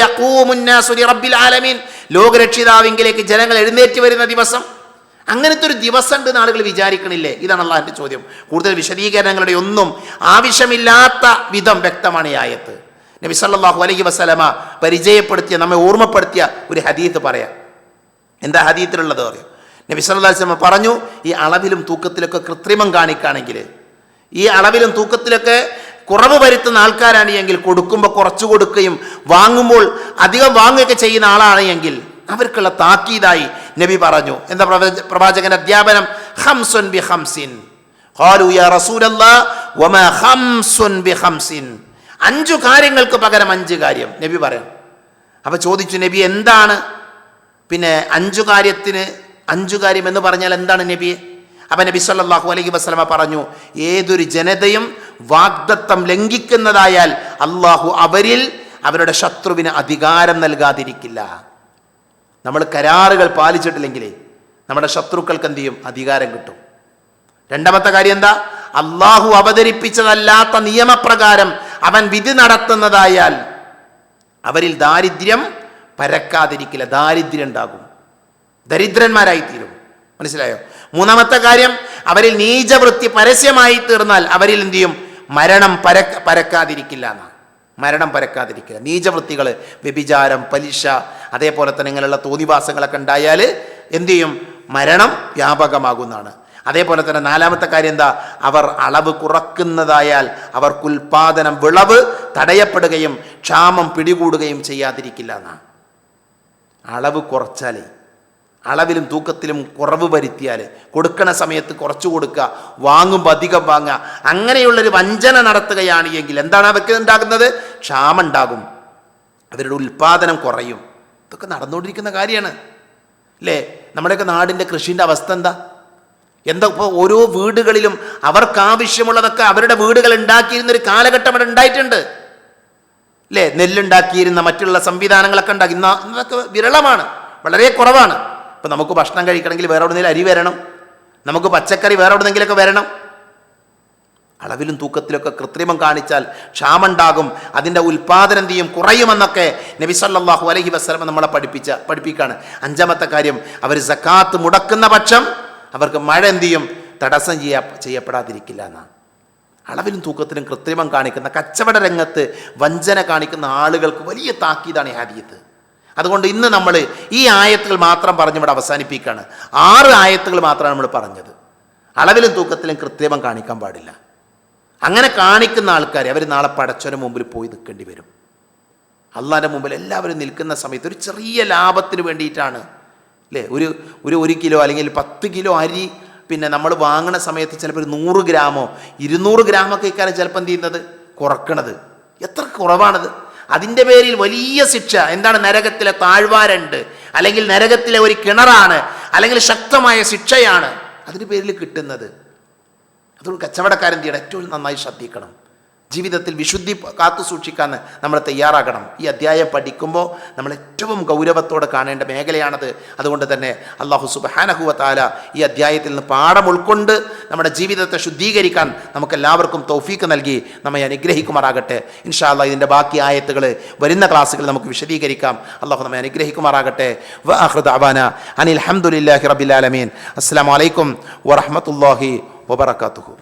മുന്നാസുരി ലിറബ്ബിൽ ആലമീൻ ലോകരക്ഷിതാവിങ്കിലേക്ക് ജനങ്ങൾ എഴുന്നേറ്റ് വരുന്ന ദിവസം. അങ്ങനത്തെ ഒരു ദിവസം ഉണ്ട് ആളുകൾ വിചാരിക്കണില്ലേ? ഇതാണ് അള്ളാഹിന്റെ ചോദ്യം. കൂടുതൽ വിശദീകരണങ്ങളുടെ ഒന്നും ആവശ്യമില്ലാത്ത വിധം വ്യക്തമാണ് ഈ ആയത്ത്. നബി സല്ലല്ലാഹു അലൈഹി വസല്ലമ പരിചയപ്പെടുത്തിയ നമ്മെ ഓർമ്മപ്പെടുത്തിയ ഒരു ഹദീത്ത് പറയാം. എന്താ ഹദീത്തിലുള്ളത് പറയും നബി സല്ലല്ലാഹു അലൈഹി വസല്ലമ പറഞ്ഞു ഈ അളവിലും തൂക്കത്തിലൊക്കെ കൃത്രിമം കാണിക്കുകയാണെങ്കിൽ ഈ അളവിലും തൂക്കത്തിലൊക്കെ കുറവ് വരുത്തുന്ന ആൾക്കാരാണ് എങ്കിൽ കൊടുക്കുമ്പോൾ കുറച്ച് കൊടുക്കുകയും വാങ്ങുമ്പോൾ അധികം വാങ്ങുകയൊക്കെ ചെയ്യുന്ന ആളാണ് എങ്കിൽ അവർക്കുള്ള താക്കീതായി നബി പറഞ്ഞു. എന്താ പ്രവാചകൻ അധ്യാപനം? ഹംസുൻ ബി ഹംസിൻ ഖാലു യാ ബി ഹംസിൻ അഞ്ചു കാര്യങ്ങൾക്ക് പകരം അഞ്ച് കാര്യം നബി പറയും. അപ്പൊ ചോദിച്ചു നബി എന്താണ്? പിന്നെ അഞ്ചു കാര്യത്തിന് അഞ്ചു കാര്യം എന്ന് പറഞ്ഞാൽ എന്താണ് നബി? അപ്പൊ നബി സല്ലാഹു അലൈഹി വസ്ലമ പറഞ്ഞു ഏതൊരു ജനതയും വാഗ്ദത്തം ലംഘിക്കുന്നതായാൽ അള്ളാഹു അവരിൽ അവരുടെ ശത്രുവിന് അധികാരം നൽകാതിരിക്കില്ല. നമ്മൾ കരാറുകൾ പാലിച്ചിട്ടില്ലെങ്കിലേ നമ്മുടെ ശത്രുക്കൾക്ക് എന്ത് ചെയ്യും? അധികാരം കിട്ടും. രണ്ടാമത്തെ കാര്യം എന്താ? അള്ളാഹു അവതരിപ്പിച്ചതല്ലാത്ത നിയമപ്രകാരം അവൻ വിധി നടത്തുന്നതായാൽ അവരിൽ ദാരിദ്ര്യം പരക്കാതിരിക്കില്ല. ദാരിദ്ര്യം ഉണ്ടാകും. ദരിദ്രന്മാരായിത്തീരും. മനസ്സിലായോ? മൂന്നാമത്തെ കാര്യം അവരിൽ നീചവൃത്തി പരസ്യമായി തീർന്നാൽ അവരിൽ എന്ത് ചെയ്യും? മരണം പരക്ക പരക്കാതിരിക്കില്ല എന്നാണ്. മരണം പരക്കാതിരിക്കുക. നീചവൃത്തികൾ വ്യഭിചാരം പലിശ അതേപോലെ തന്നെ ഇങ്ങനെയുള്ള തോന്നിവാസങ്ങളൊക്കെ ഉണ്ടായാൽ എന്തു ചെയ്യും? മരണം വ്യാപകമാകുന്നതാണ്. അതേപോലെ തന്നെ നാലാമത്തെ കാര്യം എന്താ? അവർ അളവ് കുറക്കുന്നതായാൽ അവർക്ക് ഉൽപാദനം വിളവ് തടയപ്പെടുകയും ക്ഷാമം പിടികൂടുകയും ചെയ്യാതിരിക്കില്ല എന്നാണ്. അളവ് കുറച്ചാലേ അളവിലും തൂക്കത്തിലും കുറവ് വരുത്തിയാൽ കൊടുക്കണ സമയത്ത് കുറച്ച് കൊടുക്കുക വാങ്ങുമ്പോൾ അധികം വാങ്ങുക. അങ്ങനെയുള്ളൊരു വഞ്ചന നടത്തുകയാണ് എങ്കിൽ എന്താണ് അവർക്ക് ഉണ്ടാകുന്നത്? ക്ഷാമം ഉണ്ടാകും. അവരുടെ ഉൽപ്പാദനം കുറയും. ഇതൊക്കെ നടന്നുകൊണ്ടിരിക്കുന്ന കാര്യമാണ്. അല്ലേ? നമ്മുടെയൊക്കെ നാടിന്റെ കൃഷിന്റെ അവസ്ഥ എന്താ? എന്താ ഇപ്പോൾ ഓരോ വീടുകളിലും അവർക്കാവശ്യമുള്ളതൊക്കെ അവരുടെ വീടുകൾ ഉണ്ടാക്കിയിരുന്നൊരു കാലഘട്ടം അവിടെ ഉണ്ടായിട്ടുണ്ട്. അല്ലേ? നെല്ലുണ്ടാക്കിയിരുന്ന മറ്റുള്ള സംവിധാനങ്ങളൊക്കെ ഉണ്ടാക്കി. ഇന്ന് അതൊക്കെ വിരളമാണ്. വളരെ കുറവാണ്. ഇപ്പം നമുക്ക് ഭക്ഷണം കഴിക്കണമെങ്കിൽ വേറെ എവിടെന്നെങ്കിലും അരി വരണം. നമുക്ക് പച്ചക്കറി വേറെ എവിടെന്നെങ്കിലൊക്കെ വരണം. അളവിലും തൂക്കത്തിലൊക്കെ കൃത്രിമം കാണിച്ചാൽ ക്ഷാമുണ്ടാകും അതിന്റെ ഉൽപാദനം തീയും കുറയുമെന്നൊക്കെ നബി സല്ലല്ലാഹു അലൈഹി വസ്ലം നമ്മളെ പഠിപ്പിച്ച പഠിപ്പിക്കുകയാണ് അഞ്ചാമത്തെ കാര്യം അവർ സക്കാത്ത് മുടക്കുന്ന പക്ഷം അവർക്ക് മഴ എന്ത് ചെയ്യും? തടസ്സം ചെയ്യാ ചെയ്യപ്പെടാതിരിക്കില്ല എന്നാണ്. അളവിലും തൂക്കത്തിലും കൃത്രിമം കാണിക്കുന്ന കച്ചവട രംഗത്ത് വഞ്ചന കാണിക്കുന്ന ആളുകൾക്ക് വലിയ താക്കീതാണ് ഈ ഹദീത്ത്. അതുകൊണ്ട് ഇന്ന് നമ്മൾ ഈ ആയത്തുകൾ മാത്രം പറഞ്ഞ് ഇവിടെ അവസാനിപ്പിക്കുകയാണ്. ആറ് ആയത്തുകൾ മാത്രമാണ് നമ്മൾ പറഞ്ഞത്. അളവിലും തൂക്കത്തിലും കൃത്രിമം കാണിക്കാൻ പാടില്ല. അങ്ങനെ കാണിക്കുന്ന ആൾക്കാർ അവർ നാളെ പടച്ചവന് മുമ്പിൽ പോയി നിൽക്കേണ്ടി വരും. അള്ളാന്റെ മുമ്പിൽ എല്ലാവരും നിൽക്കുന്ന സമയത്ത് ഒരു ചെറിയ ലാഭത്തിന് വേണ്ടിയിട്ടാണ്. അല്ലേ ഒരു ഒരു ഒരു കിലോ അല്ലെങ്കിൽ പത്ത് കിലോ അരി പിന്നെ നമ്മൾ വാങ്ങണ സമയത്ത് ചിലപ്പോൾ ഒരു നൂറ് ഗ്രാമോ ഇരുന്നൂറ് ഗ്രാമൊക്കെ ഇക്കാലം ചിലപ്പോൾ എന്ത് ചെയ്യുന്നത്? കുറക്കണത്. എത്ര കുറവാണത്? അതിന്റെ പേരിൽ വലിയ ശിക്ഷ. എന്താണ് നരകത്തിലെ താഴ്വാരണ്ട്? അല്ലെങ്കിൽ നരകത്തിലെ ഒരു കിണറാണ്? അല്ലെങ്കിൽ ശക്തമായ ശിക്ഷയാണ്? അതിന്റെ പേരിൽ കിട്ടുന്നത്. അതുകൊണ്ട് കച്ചവടക്കാരൻ ചെയ്യണം? ഏറ്റവും നന്നായി ശ്രദ്ധിക്കണം. ജീവിതത്തിൽ വിശുദ്ധി കാത്തു സൂക്ഷിക്കാൻ നമ്മൾ തയ്യാറാകണം. ഈ അധ്യായം പഠിക്കുമ്പോൾ നമ്മൾ ഏറ്റവും ഗൗരവത്തോടെ കാണേണ്ട മേഖലയാണത്. അതുകൊണ്ട് തന്നെ അള്ളാഹു സുബാനഹുവ താല ഈ അധ്യായത്തിൽ നിന്ന് പാഠം ഉൾക്കൊണ്ട് നമ്മുടെ ജീവിതത്തെ ശുദ്ധീകരിക്കാൻ നമുക്കെല്ലാവർക്കും തൗഫീക്ക് നൽകി നമ്മെ അനുഗ്രഹിക്കുമാറാകട്ടെ. ഇൻഷാല്ല ഇതിന്റെ ബാക്കി ആയത്തുകൾ വരുന്ന ക്ലാസ്സുകൾ നമുക്ക് വിശദീകരിക്കാം. അള്ളാഹു നമ്മെ അനുഗ്രഹിക്കുമാറാകട്ടെ. വ അഹ്റദ് അനിൽ അഹമ്മദില്ലാഹി റബിലാലമീൻ അസ്സാം വലൈക്കും വറഹമത്തല്ലാഹി വബർക്കാത്തുഹു